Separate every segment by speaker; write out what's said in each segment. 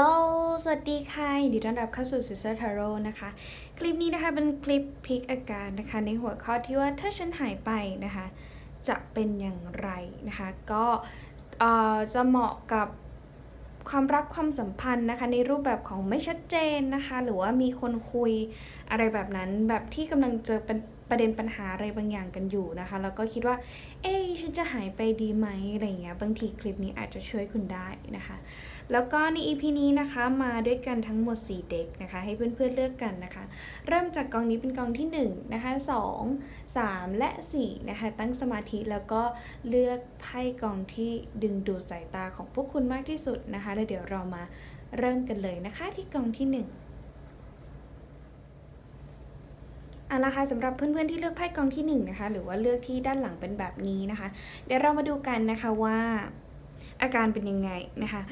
Speaker 1: ล สวัสดีค่ะยินดีต้อนรับเข้าสู่ Sister Tarot นะคะ คลิปนี้นะคะเป็นคลิปพลิกอาการนะคะ ในหัวข้อที่ว่าถ้าฉันหายไปนะคะ จะเป็นอย่างไรนะคะ ก็จะเหมาะกับความรักความสัมพันธ์นะคะ ในรูปแบบของไม่ชัดเจนนะคะ หรือว่ามีคนคุยอะไรแบบนั้นแบบที่กำลังเจอเป็น ประเด็นปัญหาอะไรบางอย่างกันอยู่นะคะ แล้วก็คิดว่า เอ๊ะฉันจะหายไปดีไหมอะไรอย่างเงี้ยบางทีคลิปนี้อาจจะช่วยคุณได้นะคะ แล้วก็ใน EP นี้นะคะมาด้วยกันทั้งหมด 4 เด็กนะคะ ให้เพื่อนๆเลือกกันนะคะ เริ่มจากกองนี้เป็นกองที่1นะคะ2 3 และ4นะคะตั้งสมาธิแล้วก็เลือกไพ่กองที่ดึงดูดสายตาของพวกคุณมากที่สุดนะคะแล้วเดี๋ยวเรามาเริ่มกันเลยนะคะที่กองที่ 1 เอาละค่ะสำหรับเพื่อนๆที่เลือกไพ่กองที่1นะคะหรือว่าเลือกที่ด้านหลังเป็นแบบนี้นะคะ เดี๋ยวเรามาดูกันนะคะว่าอาการเป็นยังไงนะคะ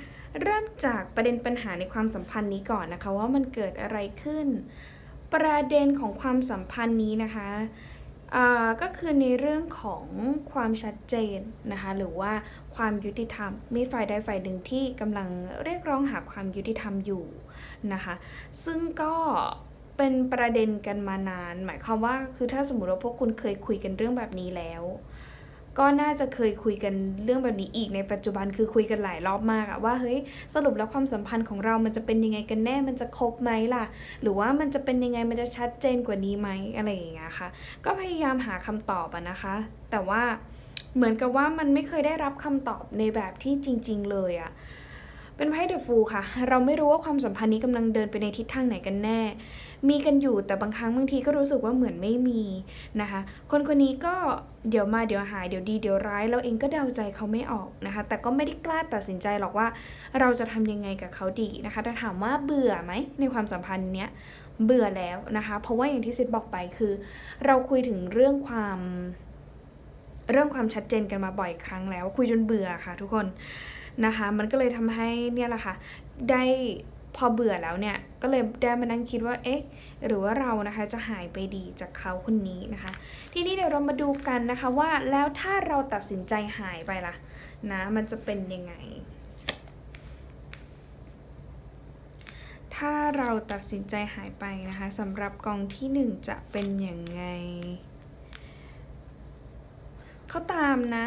Speaker 1: เริ่มจากประเด็นปัญหาในความสัมพันธ์นี้ก่อนนะคะ ว่ามันเกิดอะไรขึ้น ประเด็นของความสัมพันธ์นี้นะคะอ่าก็คือในเรื่องของความชัดเจนนะคะหรือว่าความยุติธรรม มีฝ่ายใดฝ่ายหนึ่งที่กำลังเรียกร้องหาความยุติธรรมอยู่นะคะ ซึ่งก็ เป็นประเด็นกันมานาน หมายความว่าคือถ้าสมมติว่าพวกคุณเคยคุยกันเรื่องแบบนี้แล้ว ก็น่าจะเคยคุยกันเรื่องแบบนี้อีกในปัจจุบันคือคุยกันหลายรอบมากอะว่าเฮ้ยสรุปแล้วความสัมพันธ์ของเรามันจะเป็นยังไงกันแน่มันจะครบไหมล่ะ หรือว่ามันจะเป็นยังไงมันจะชัดเจนกว่านี้ไหมอะไรอย่างเงี้ยค่ะ ก็พยายามหาคำตอบอะนะคะ แต่ว่าเหมือนกับว่ามันไม่เคยได้รับคำตอบในแบบที่จริง ๆ เลยอะ เป็นไพ่เดอะฟูค่ะ เราไม่รู้ว่าความสัมพันธ์นี้กำลังเดินไปในทิศทางไหนกันแน่ มีกันอยู่แต่บางครั้งบางทีก็รู้สึกว่าเหมือนไม่มีนะคะ คนคนนี้ก็เดี๋ยวมาเดี๋ยวหายเดี๋ยวดีเดี๋ยวร้าย เราเองก็เดาใจเขาไม่ออกนะคะ แต่ก็ไม่ได้กล้าตัดสินใจหรอกว่า เราจะทำยังไงกับเขาดีนะคะถ้าถามว่าเบื่อไหมในความสัมพันธ์เนี้ยเบื่อแล้วนะคะ เพราะว่าอย่างที่ซิดบอกไปคือ เราคุยถึงเรื่องความ เรื่องความชัดเจนกันมาบ่อยครั้งแล้ว คุยจนเบื่อค่ะทุกคนนะคะ มันก็เลยทำให้เนี่ยแหละค่ะได้พอเบื่อแล้วเนี่ยก็เลยได้มานั่งคิดว่าเอ๊ะหรือว่าเรานะคะจะหายไปดีจากเขาคนนี้นะคะ ทีนี้เดี๋ยวเรามาดูกันนะคะว่าแล้วถ้าเราตัดสินใจหายไปล่ะนะมันจะเป็นยังไง ถ้าเราตัดสินใจหายไปนะคะสำหรับกองที่หนึ่งจะเป็นยังไง เขาตามนะ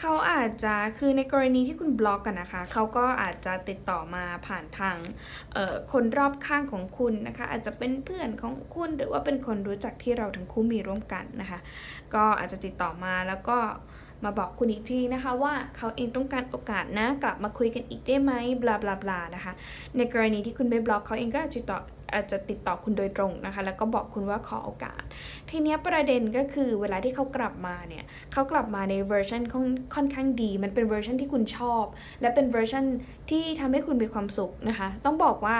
Speaker 1: เขาอาจจะคือในกรณีที่คุณบล็อกกันนะคะเขาก็อาจจะติดต่อมาผ่านทางคนรอบข้างของคุณนะคะ อาจจะเป็นเพื่อนของคุณหรือว่าเป็นคนรู้จักที่เราทั้งคู่มีร่วมกันนะคะ ก็อาจจะติดต่อมาแล้วก็มาบอกคุณอีกทีนะคะว่าเขาเองต้องการโอกาสนะ กลับมาคุยกันอีกได้ไหมบลาบลาบลานะคะ ในกรณีที่คุณไม่บล็อกเขาเองก็อาจจะติดต่ อาจจะติดต่อคุณโดยตรงนะคะ แล้วก็บอกคุณว่าขอโอกาส ทีเนี้ยประเด็นก็คือเวลาที่เขากลับมาเนี่ยเขากลับมาในเวอร์ชันค่อนค่อนข้างดี มันเป็นเวอร์ชันที่คุณชอบ และเป็นเวอร์ชันที่ทำให้คุณมีความสุขนะคะ ต้องบอกว่า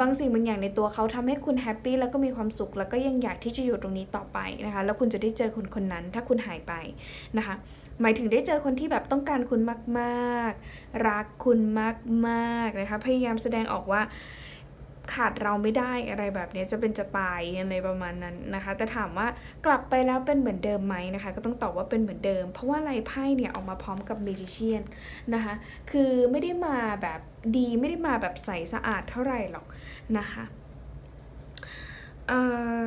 Speaker 1: บางสิ่งบางอย่างในตัวเขาทำให้คุณแฮปปี้แล้วก็มีความสุข แล้วก็ยังอยากที่จะอยู่ตรงนี้ต่อไปนะคะ แล้วคุณจะได้เจอคนคนนั้นถ้าคุณหายไปนะคะ หมายถึงได้เจอคนที่แบบต้องการคุณมาก ๆ รักคุณมากๆนะคะ พยายามแสดงออกว่า ขาดเราไม่ได้อะไรแบบนี้จะเป็นจะตายอะไรประมาณนั้นนะคะ แต่ถามว่ากลับไปแล้วเป็นเหมือนเดิมไหมนะคะ ก็ต้องตอบว่าเป็นเหมือนเดิม เพราะว่าลายไพ่เนี่ยออกมาพร้อมกับ Magician นนะคะ คือไม่ได้มาแบบดีไม่ได้มาแบบใสสะอาดเท่าไหร่หรอกนะคะเออ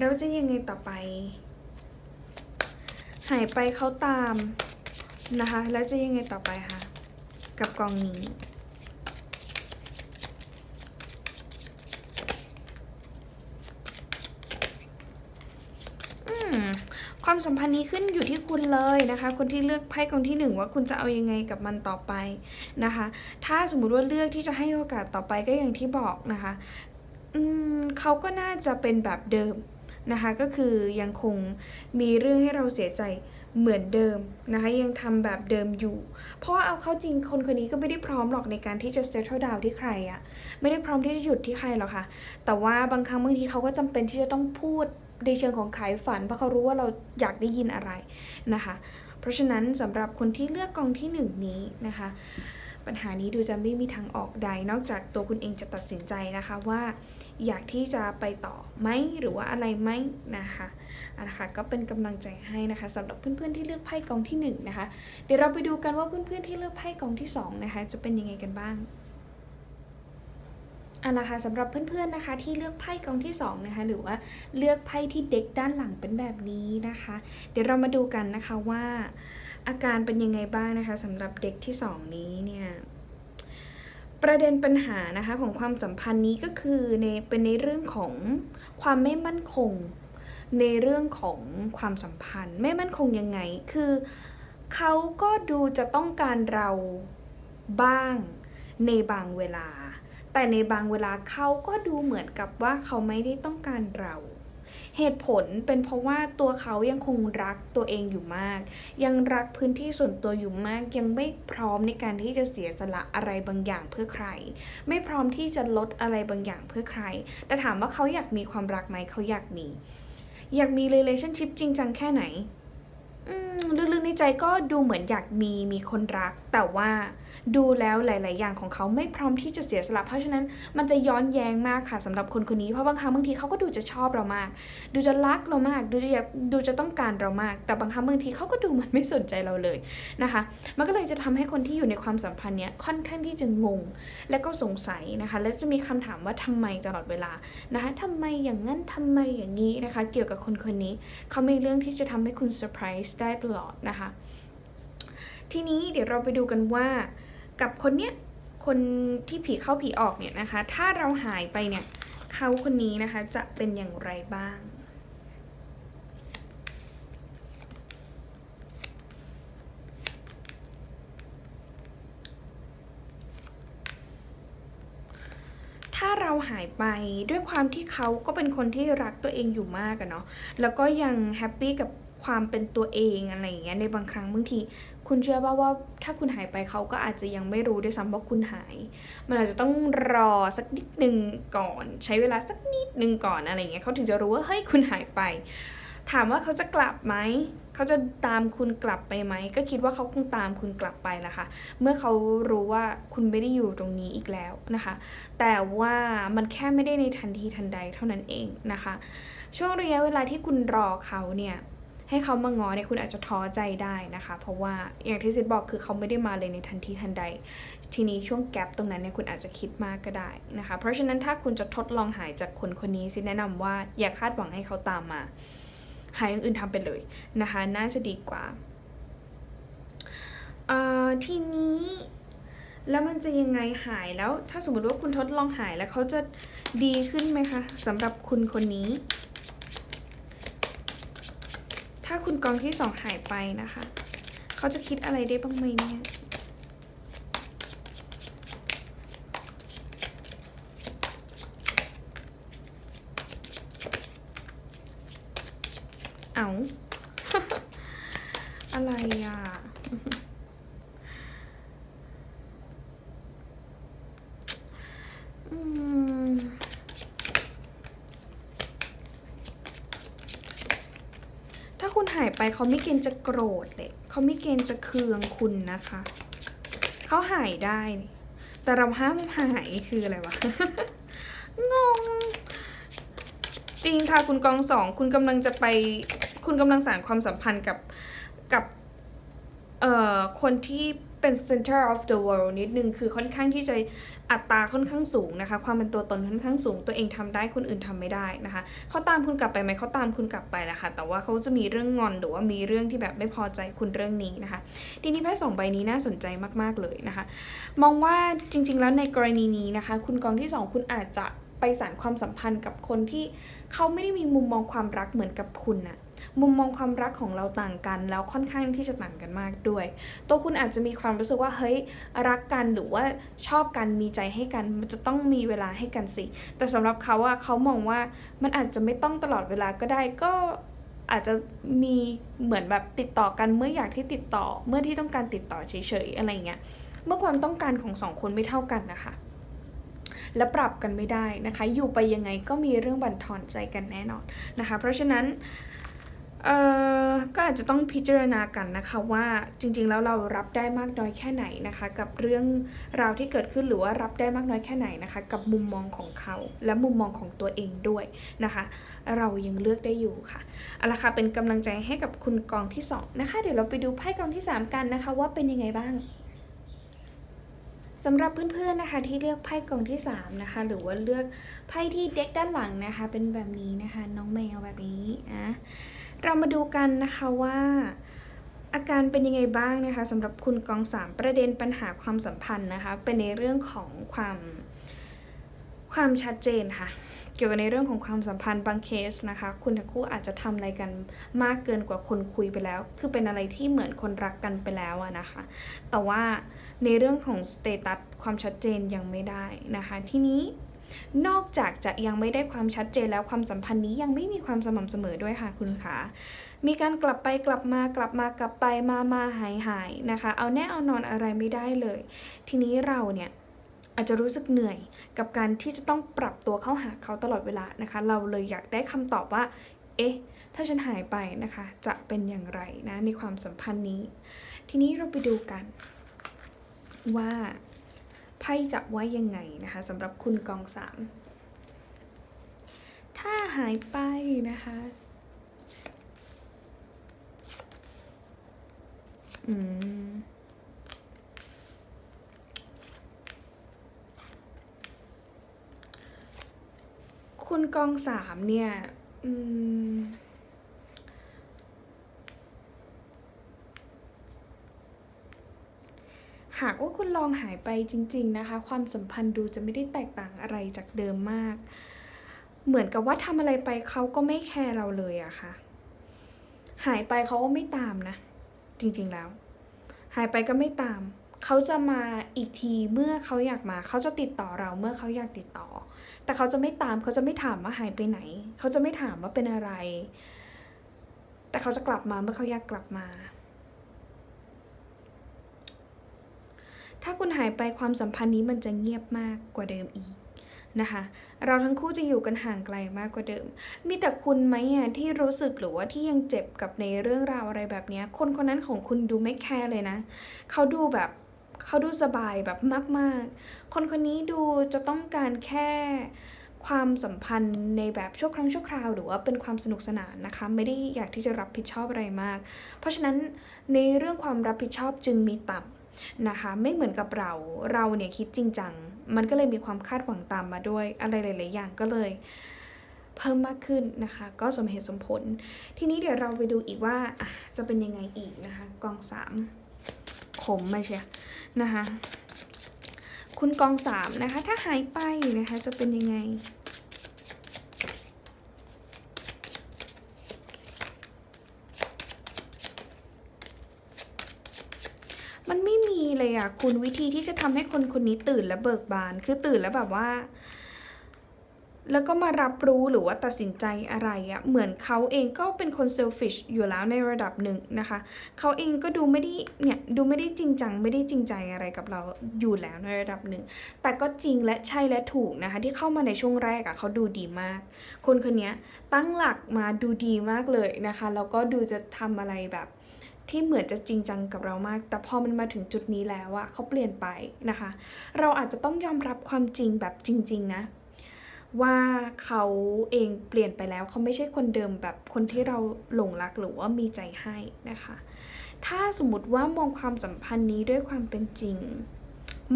Speaker 1: เราจะยังไงต่อไป หายไปเขาตามนะคะ แล้วจะยังไงต่อไปคะกับกองนี้ อืม ความสัมพันธ์นี้ขึ้นอยู่ที่คุณเลยนะคะ คนที่เลือกไพ่กองที่หนึ่งว่าคุณจะเอายังไงกับมันต่อไปนะคะ ถ้าสมมุติว่าเลือกที่จะให้โอกาสต่อไปก็อย่างที่บอกนะคะอืมเขาก็น่าจะเป็นแบบเดิมนะคะ ก็คือยังคงมีเรื่องให้เราเสียใจเหมือนเดิมนะคะยังทำแบบเดิมอยู่ เพราะว่าเอาเข้าจริงคนคนนี้ก็ไม่ได้พร้อมหรอกในการที่จะ settle down ที่ใครอะไม่ได้พร้อมที่จะหยุดที่ใครหรอกค่ะ แต่ว่าบางครั้งบางทีเขาก็จำเป็นที่จะต้องพูด ในเชิงของขายฝัน เพราะเขารู้ว่าเราอยากได้ยินอะไรนะคะ เพราะฉะนั้นสำหรับคนที่เลือกกองที่หนึ่งนี้นะคะ ปัญหานี้ดูจะไม่มีทางออกใด นอกจากตัวคุณเองจะตัดสินใจนะคะว่าอยากที่จะไปต่อไหมหรือว่าอะไรไหมนะคะอาละค่ะก็เป็นกำลังใจให้นะคะสำหรับเพื่อนๆที่เลือกไพ่กองที่หนึ่งนะคะเดี๋ยวเราไปดูกันว่าเพื่อนๆที่เลือกไพ่กองที่สองนะคะจะเป็นยังไงกันบ้าง อาละคะสำหรับเพื่อนๆนะคะ ที่เลือกไพ่กองที่สองนะคะหรือว่าเลือกไพ่ที่เด็กด้านหลังเป็นแบบนี้นะคะ เดี๋ยวเรามาดูกันนะคะว่า อาการเป็นยังไงบ้างนะคะสำหรับเด็กที่สองนี้เนี่ยประเด็นปัญหานะคะของความสัมพันธ์นี้ก็คือในเป็นในเรื่องของความไม่มั่นคง ในเรื่องของความสัมพันธ์ ไม่มั่นคงยังไง คือเขาก็ดูจะต้องการเราบ้างในบางเวลา แต่ในบางเวลาเขาก็ดูเหมือนกับว่าเขาไม่ได้ต้องการเรา เหตุผลเป็นเพราะว่าตัวเขายังคงรักตัวเองอยู่มาก ยังรักพื้นที่ส่วนตัวอยู่มาก ยังไม่พร้อมในการที่จะเสียสละอะไรบางอย่างเพื่อใคร ไม่พร้อมที่จะลดอะไรบางอย่างเพื่อใคร แต่ถามว่าเขาอยากมีความรักไหมเขาอยากมี อยากมี relationship จริงจังแค่ไหน ลึกๆในใจก็ดูเหมือนอยากมีมีคนรัก แต่ว่าดูแล้วหลาย ๆ อย่างของเขาไม่พร้อมที่จะเสียสละ เพราะฉะนั้นมันจะย้อนแย้งมากค่ะสำหรับคนคนนี้เพราะบางครั้งบางทีเขาก็ดูจะชอบเรามาก ดูจะรักเรามาก ดูจะอยากดูจะต้องการเรามาก แต่บางครั้งบางทีเขาก็ดูเหมือนไม่สนใจเราเลยนะคะ มันก็เลยจะทำให้คนที่อยู่ในความสัมพันธ์เนี้ยค่อนข้างที่จะงง และก็สงสัยนะคะ และจะมีคำถามว่าทำไมตลอดเวลานะคะทำไมอย่างนั้นทำไมอย่างนี้นะคะ เกี่ยวกับคนคนนี้เขามีเรื่องที่จะทำให้คุณเซอร์ไพรส์ได้ตลอดนะคะ ทีนี้เดี๋ยวเราไปดูกันว่ากับคนเนี้ยคนที่ผีเข้าผีออกเนี่ยนะคะ ถ้าเราหายไปเนี่ยเขาคนนี้นะคะจะเป็นอย่างไรบ้างถ้าเราหายไปด้วยความที่เขาก็เป็นคนที่รักตัวเองอยู่มากอะเนาะ แล้วก็ยังแฮปปี้กับ ความเป็นตัวเองอะไรอย่างเงี้ยในบางครั้งบางทีคุณเชื่อป่าว่าถ้าคุณหายไปเขาก็อาจจะยังไม่รู้ด้วยซ้ำว่าคุณหาย มันอาจจะต้องรอสักนิดนึงก่อน ใช้เวลาสักนิดนึงก่อนอะไรเงี้ยเขาถึงจะรู้ว่าเฮ้ยคุณหายไป ถามว่าเขาจะกลับไหมเขาจะตามคุณกลับไปไหมก็คิดว่าเขาคงตามคุณกลับไปละค่ะ เมื่อเขารู้ว่าคุณไม่ได้อยู่ตรงนี้อีกแล้วนะคะ แต่ว่ามันแค่ไม่ได้ในทันทีทันใดเท่านั้นเองนะคะ ช่วงระยะเวลาที่คุณรอเขาเนี่ย ให้เขามางอเนี่ยคุณอาจจะท้อใจได้นะคะ เพราะว่าอย่างที่ซิดบอกคือเขาไม่ได้มาเลยในทันทีทันใด ทีนี้ช่วงแกลบตรงนั้นเนี่ยคุณอาจจะคิดมากก็ได้นะคะ เพราะฉะนั้นถ้าคุณจะทดลองหายจากคนคนนี้ซิแนะนำว่าอย่าคาดหวังให้เขาตามมา หายอย่างอื่นทำไปเลยนะคะ น่าจะดีกว่าทีนี้แล้วมันจะยังไงหายแล้วถ้าสมมติว่าคุณทดลองหายแล้วเขาจะดีขึ้นไหมคะสำหรับคุณคนนี้ ถ้าคุณกองที่สองหายไปนะคะ เขาจะคิดอะไรได้บ้างไหมเนี่ยเอา อะไรอะ อืม ถ้าคุณหายไป เขาไม่เกณฑ์จะโกรธเลยเขาไม่เกณฑ์จะเคืองคุณนะคะ เขาหายได้ แต่เราห้ามหายคืออะไรวะ งง จริงค่ะคุณกองสอง คุณกำลังจะไป คุณกำลังสานความสัมพันธ์กับกับ เอ่อ คนที่ เป็น center of the world นิดนึง คือค่อนข้างที่จะอัตราค่อนข้างสูงนะคะ ความเป็นตัวตนค่อนข้างสูง ตัวเองทำได้คนอื่นทำไม่ได้นะคะ เขาตามคุณกลับไปไหมเขาตามคุณกลับไปแหละค่ะ แต่ว่าเขาจะมีเรื่องงอนหรือว่ามีเรื่องที่แบบไม่พอใจคุณเรื่องนี้นะคะ ทีนี้ไพ่สองใบนี้น่าสนใจมาก ๆ เลยนะคะ มองว่าจริง ๆ แล้วในกรณีนี้นะคะ คุณกองที่สองคุณอาจจะไปสานความสัมพันธ์กับคนที่เขาไม่ได้มีมุมมองความรักเหมือนกับคุณน่ะ มุมมองความรักของเราต่างกัน แล้วค่อนข้างที่จะต่างกันมากด้วย ตัวคุณอาจจะมีความรู้สึกว่าเฮ้ยรักกันหรือว่าชอบกันมีใจให้กัน มันจะต้องมีเวลาให้กันสิ แต่สำหรับเขาอะเขามองว่ามันอาจจะไม่ต้องตลอดเวลาก็ได้ก็อาจจะมีเหมือนแบบติดต่อกันเมื่ออยากที่ติดต่อเมื่อที่ต้องการติดต่อเฉยๆอะไรเงี้ยเมื่อความต้องการของสองคนไม่เท่ากันนะคะ และปรับกันไม่ได้นะคะ อยู่ไปยังไงก็มีเรื่องบั่นทอนใจกันแน่นอนนะคะ เพราะฉะนั้น เอ่อก็อาจจะต้องพิจารณากันนะคะว่าจริงๆแล้วเรารับได้มากน้อยแค่ไหนนะคะ กับเรื่องราวที่เกิดขึ้นหรือว่ารับได้มากน้อยแค่ไหนนะคะ กับมุมมองของเขา และมุมมองของตัวเองด้วยนะคะ เรายังเลือกได้อยู่ค่ะเอาละค่ะเป็นกำลังใจให้กับคุณกองที่สองนะคะเดี๋ยวเราไปดูไพ่กองที่สามกันนะคะ ว่าเป็นยังไงบ้างสำหรับเพื่อนๆนะคะที่เลือกไพ่กองที่สามนะคะหรือว่าเลือกไพ่ที่เด็กด้านหลังนะคะ เป็นแบบนี้นะคะ น้องแมวแบบนี้อะ เรามาดูกันนะคะว่าอาการเป็นยังไงบ้างนะคะสำหรับคุณกองสามประเด็นปัญหาความสัมพันธ์นะคะเป็นในเรื่องของความความชัดเจนค่ะ เกี่ยวกับในเรื่องของความสัมพันธ์บางเคสนะคะ คุณทั้งคู่อาจจะทำอะไรกันมากเกินกว่าคนคุยไปแล้ว คือเป็นอะไรที่เหมือนคนรักกันไปแล้วอะนะคะ แต่ว่าในเรื่องของสเตตัสความชัดเจนยังไม่ได้นะคะ ที่นี้ นอกจากจะยังไม่ได้ความชัดเจนแล้วความสัมพันธ์นี้ยังไม่มีความสม่ำเสมอด้วยค่ะคุณคะมีการกลับไปกลับมากลับมากลับไปมามาหายหายนะคะ เอาแน่เอานอนอะไรไม่ได้เลย ทีนี้เราเนี่ยอาจจะรู้สึกเหนื่อยกับการที่จะต้องปรับตัวเข้าหาเขาตลอดเวลานะคะ เราเลยอยากได้คำตอบว่า เอ๊ะ ถ้าฉันหายไปนะคะ จะเป็นอย่างไรนะในความสัมพันธ์นี้ ทีนี้เราไปดูกันว่า ไพ่จะว่ายังไงนะคะสำหรับคุณกองสามถ้าหายไปนะคะอืมคุณกองสามเนี่ย อืม หากว่าคุณลองหายไปจริง ๆนะคะ ความสัมพันธ์ดูจะไม่ได้แตกต่างอะไรจากเดิมมาก เหมือนกับว่าทำอะไรไปเขาก็ไม่แคร์เราเลยอะค่ะ หายไปเขาก็ไม่ตามนะ จริงๆแล้ว หายไปก็ไม่ตามเขาจะมาอีกทีเมื่อเขาอยากมา เขาจะติดต่อเราเมื่อเขาอยากติดต่อ แต่เขาจะไม่ตามเขาจะไม่ถามว่าหายไปไหน เขาจะไม่ถามว่าเป็นอะไร แต่เขาจะกลับมาเมื่อเขาอยากกลับมา ถ้าคุณหายไปความสัมพันธ์นี้มันจะเงียบมากกว่าเดิมอีกนะคะ เราทั้งคู่จะอยู่กันห่างไกลมากกว่าเดิม มีแต่คุณไหมอะที่รู้สึกหรือว่าที่ยังเจ็บกับในเรื่องราวอะไรแบบนี้ คนคนนั้นของคุณดูไม่แคร์เลยนะ เขาดูแบบเขาดูสบายแบบมาก ๆ คนคนนี้ดูจะต้องการแค่ความสัมพันธ์ในแบบชั่วครั้งชั่วคราว หรือว่าเป็นความสนุกสนานนะคะ ไม่ได้อยากที่จะรับผิดชอบอะไรมาก เพราะฉะนั้นในเรื่องความรับผิดชอบจึงมีต่ำ นะคะไม่เหมือนกับเราเราเนี่ยคิดจริงจัง มันก็เลยมีความคาดหวังตามมาด้วยอะไรหลาย ๆ อย่างก็เลยเพิ่มมากขึ้นนะคะ ก็สมเหตุสมผล ทีนี้เดี๋ยวเราไปดูอีกว่าจะเป็นยังไงอีกนะคะกองสามขมไม่ใช่นะคะคุณกองสามนะคะถ้าหายไปนะคะจะเป็นยังไง มันไม่มี เลยอะคุณวิธีที่จะทำให้คนคนนี้ตื่นและเบิกบาน คือตื่นแล้วแบบว่า แล้วก็มารับรู้หรือว่าตัดสินใจอะไรอะ่ะเหมือนเขาเองก็เป็นคนเซลฟิชอยู่แล้วในระดับหนึ่งนะคะเขาเองก็ดูไม่ได้เนี่ยดูไม่ได้จริงจังไม่ได้จริงใจอะไรกับเราอยู่แล้วในระดับหนึ่ง แต่ก็จริงและใช่และถูกนะคะที่เข้ามาในช่วงแรกอะ่ะเขาดูดีมาก คนคนนี้ตั้งหลักมาดูดีมากเลยนะคะแล้วก็ดูจะทำอะไรแบบ ที่เหมือนจะจริงจังกับเรามาก แต่พอมันมาถึงจุดนี้แล้วอะเขาเปลี่ยนไปนะคะ เราอาจจะต้องยอมรับความจริงแบบจริง ๆ นะ ว่าเขาเองเปลี่ยนไปแล้วเขาไม่ใช่คนเดิมแบบคนที่เราหลงรักหรือว่ามีใจให้นะคะ ถ้าสมมติว่ามองความสัมพันธ์นี้ด้วยความเป็นจริง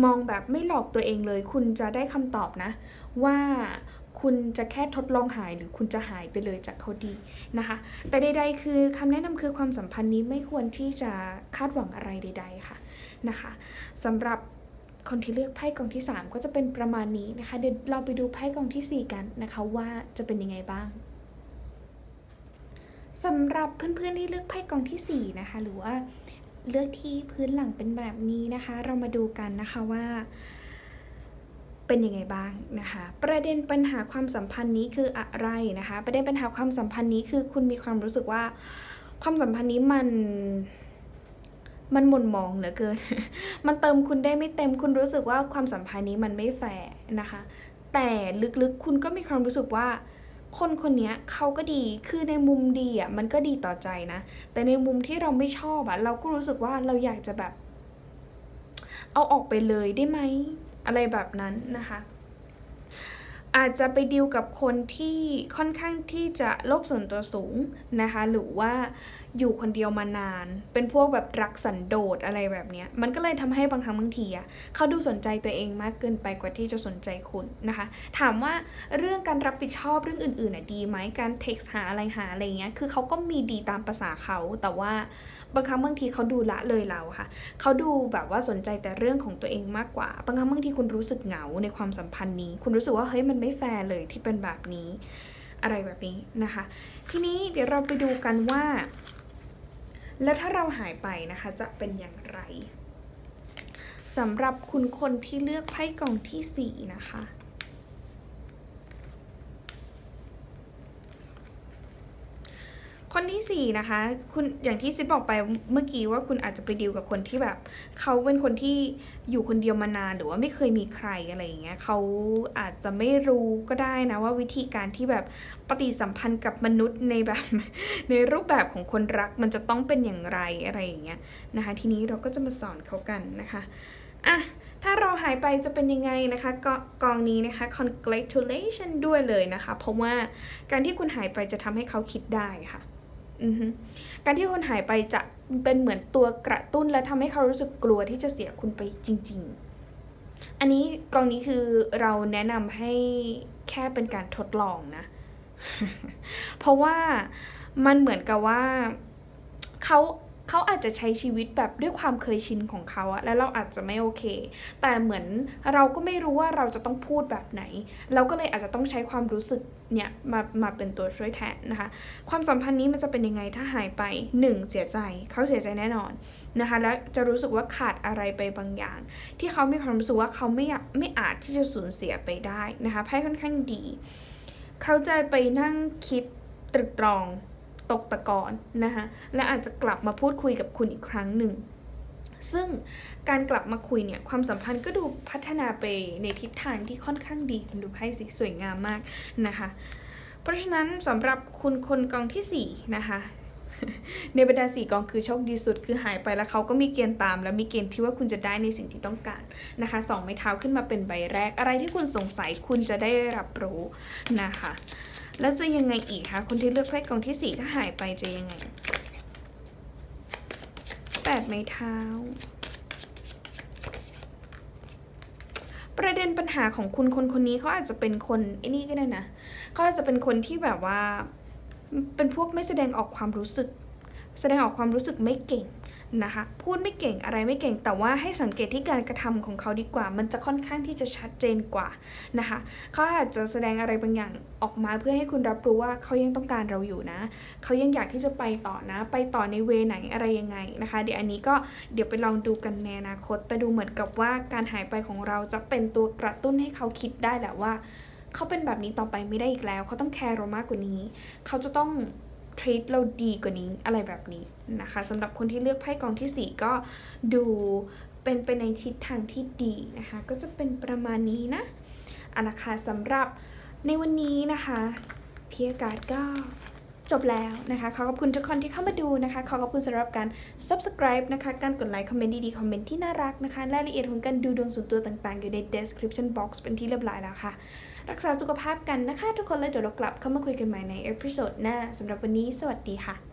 Speaker 1: มองแบบไม่หลอกตัวเองเลย คุณจะได้คำตอบนะ ว่า คุณจะแค่ทดลองหายหรือคุณจะหายไปเลยจากเขาดีนะคะ แต่ใด ๆ คือคำแนะนำคือความสัมพันธ์นี้ไม่ควรที่จะคาดหวังอะไรใด ๆ ค่ะนะคะสำหรับคนที่เลือกไพ่กองที่ 3 ก็จะเป็นประมาณนี้นะคะ เดี๋ยวเราไปดูไพ่กองทีสี่4 กันนะคะว่าจะเป็นยังไงบ้างสำหรับเพื่อนๆที่เลือกไพ่กองทีสี่ 4 นะคะ หรือว่าเลือกที่พื้นหลังเป็นแบบนี้นะคะ เรามาดูกันนะคะว่า เป็นยังไงบ้างนะคะ ประเด็นปัญหาความสัมพันธ์นี้คืออะไรนะคะ ประเด็นปัญหาความสัมพันธ์นี้คือคุณมีความรู้สึกว่า ความสัมพันธ์นี้มันมันหม่นหมองเหลือเกิน มันเติมคุณได้ไม่เต็ม คุณรู้สึกว่าความสัมพันธ์นี้มันไม่แฟร์นะคะ แต่ลึกๆ คุณก็มีความรู้สึกว่า คนคนนี้เขาก็ดี คือในมุมดีอะมันก็ดีต่อใจนะ แต่ในมุมที่เราไม่ชอบอะเราก็รู้สึกว่าเราอยากจะแบบ เอาออกไปเลยได้ไหม อะไรแบบนั้นนะคะ อาจจะไปดีลกับคนที่ค่อนข้างที่จะโลกส่วนตัวสูงนะคะ หรือว่า อยู่คนเดียวมานาน เป็นพวกแบบรักสันโดษอะไรแบบเนี้ย มันก็เลยทำให้บางครั้งบางทีอะเขาดูสนใจตัวเองมากเกินไปกว่าที่จะสนใจคุณนะคะ ถามว่าเรื่องการรับผิดชอบเรื่องอื่นๆน่ะดีไหมการเท็กซ์หาอะไรหาอะไรเงี้ย คือเขาก็มีดีตามภาษาเขา แต่ว่าบางครั้งบางทีเขาดูละเลยเราค่ะ เขาดูแบบว่าสนใจแต่เรื่องของตัวเองมากกว่า บางครั้งบางทีคุณรู้สึกเหงาในความสัมพันธ์นี้ คุณรู้สึกว่าเฮ้ยมันไม่แฟร์เลยที่เป็นแบบนี้อะไรแบบนี้นะคะ ทีนี้เดี๋ยวเราไปดูกันว่า แล้วถ้าเราหายไปนะคะจะเป็นอย่างไรสำหรับคุณคนที่เลือกไพ่กองที่สี่นะคะ คนที่สี่นะคะ คุณอย่างที่ซิดบอกไปเมื่อกี้ว่าคุณอาจจะไปดีลกับคนที่แบบเขาเป็นคนที่อยู่คนเดียวมานานหรือว่าไม่เคยมีใครอะไรอย่างเงี้ยเขาอาจจะไม่รู้ก็ได้นะว่าวิธีการที่แบบปฏิสัมพันธ์กับมนุษย์ในแบบในรูปแบบของคนรักมันจะต้องเป็นอย่างไรอะไรอย่างเงี้ยนะคะ ทีนี้เราก็จะมาสอนเขากันนะคะอะถ้าเราหายไปจะเป็นยังไงนะคะกกองนี้นะคะ congratulation ด้วยเลยนะคะ เพราะว่าการที่คุณหายไปจะทำให้เขาคิดได้ค่ะ การที่คนหายไปจะเป็นเหมือนตัวกระตุ้นและทำให้เขารู้สึกกลัวที่จะเสียคุณไปจริง ๆ อันนี้กองนี้คือเราแนะนำให้แค่เป็นการทดลองนะ เพราะว่ามันเหมือนกับว่าเขา เขาอาจจะใช้ชีวิตแบบด้วยความเคยชินของเขาอะแล้วเราอาจจะไม่โอเค แต่เหมือนเราก็ไม่รู้ว่าเราจะต้องพูดแบบไหน เราก็เลยอาจจะต้องใช้ความรู้สึกเนี่ยมามาเป็นตัวช่วยแทนนะคะ ความสัมพันธ์นี้มันจะเป็นยังไงถ้าหายไป 1. เสียใจเขาเสียใจแน่นอนนะคะ แล้วจะรู้สึกว่าขาดอะไรไปบางอย่าง ที่เขามีความรู้สึกว่าเขาไม่ไม่อาจที่จะสูญเสียไปได้นะคะไพ่ค่อนข้างดี เขาจะไปนั่งคิดตรึกตรอง ตกตะกอนนะคะและอาจจะกลับมาพูดคุยกับคุณอีกครั้งหนึ่ง ซึ่งการกลับมาคุยเนี่ยความสัมพันธ์ก็ดูพัฒนาไปในทิศทางที่ค่อนข้างดีคุณดูไพ่สีสวยงามมากนะคะ เพราะฉะนั้นสำหรับคุณคนกองที่4นะคะในบรรดาสี่กองคือโชคดีสุดคือหายไปแล้วเขาก็มีเกณฑ์ตาม และมีเกณฑ์ที่ว่าคุณจะได้ในสิ่งที่ต้องการนะคะสองไม้เท้าขึ้นมาเป็นใบแรก อะไรที่คุณสงสัยคุณจะได้รับรู้นะคะ แล้วจะยังไงอีกคะคนที่เลือกไพ่กองที่สี่ถ้าหายไปจะยังไงแปดไม้เท้า ประเด็นปัญหาของคุณคนคนนี้เขาอาจจะเป็นคนไอ้นี่ก็ได้นะเขาอาจจะเป็นคนที่แบบว่า เป็นพวกไม่แสดงออกความรู้สึก แสดงออกความรู้สึกไม่เก่ง นะคะ พูดไม่เก่งอะไรไม่เก่งแต่ว่าให้สังเกตที่การกระทำของเขาดีกว่า มันจะค่อนข้างที่จะชัดเจนกว่านะคะ เขาอาจจะแสดงอะไรบางอย่างออกมาเพื่อให้คุณรับรู้ว่าเขายังต้องการเราอยู่นะ เขายังอยากที่จะไปต่อนะ ไปต่อในเวไหนอะไรยังไงนะคะ เดี๋ยวอันนี้ก็เดี๋ยวไปลองดูกันในอนาคต แต่ดูเหมือนกับว่าการหายไปของเราจะเป็นตัวกระตุ้นให้เขาคิดได้แหละว่า เขาเป็นแบบนี้ต่อไปไม่ได้อีกแล้ว เขาต้องแคร์เรามากกว่านี้ เขาจะต้อง treat เราดีกว่านี้อะไรแบบนี้นะคะสำหรับคนที่เลือกไพ่กองที่ 4 ก็ดูเป็นไปในทิศทางที่ดีนะคะ ก็จะเป็นประมาณนี้นะเอาละคะสำหรับในวันนี้นะคะเพียการ์ดก็จบแล้วนะคะ ขอขอบคุณทุกคนที่เข้ามาดูนะคะ ขอขอบคุณสำหรับการ subscribe นะคะ การกดไลค์ คอมเมนต์ดีๆ คอมเมนต์ที่น่ารักนะคะ รายละเอียดของการดูดวงส่วนตัวต่างๆ อยู่ใน description box เป็นที่เรียบร้อยแล้วค่ะ รักษาสุขภาพกันนะคะ ทุกคนแล้วเดี๋ยวเรากลับเข้ามาคุยกันใหม่ในเอพิโซดหน้าสำหรับวันนี้สวัสดีค่ะ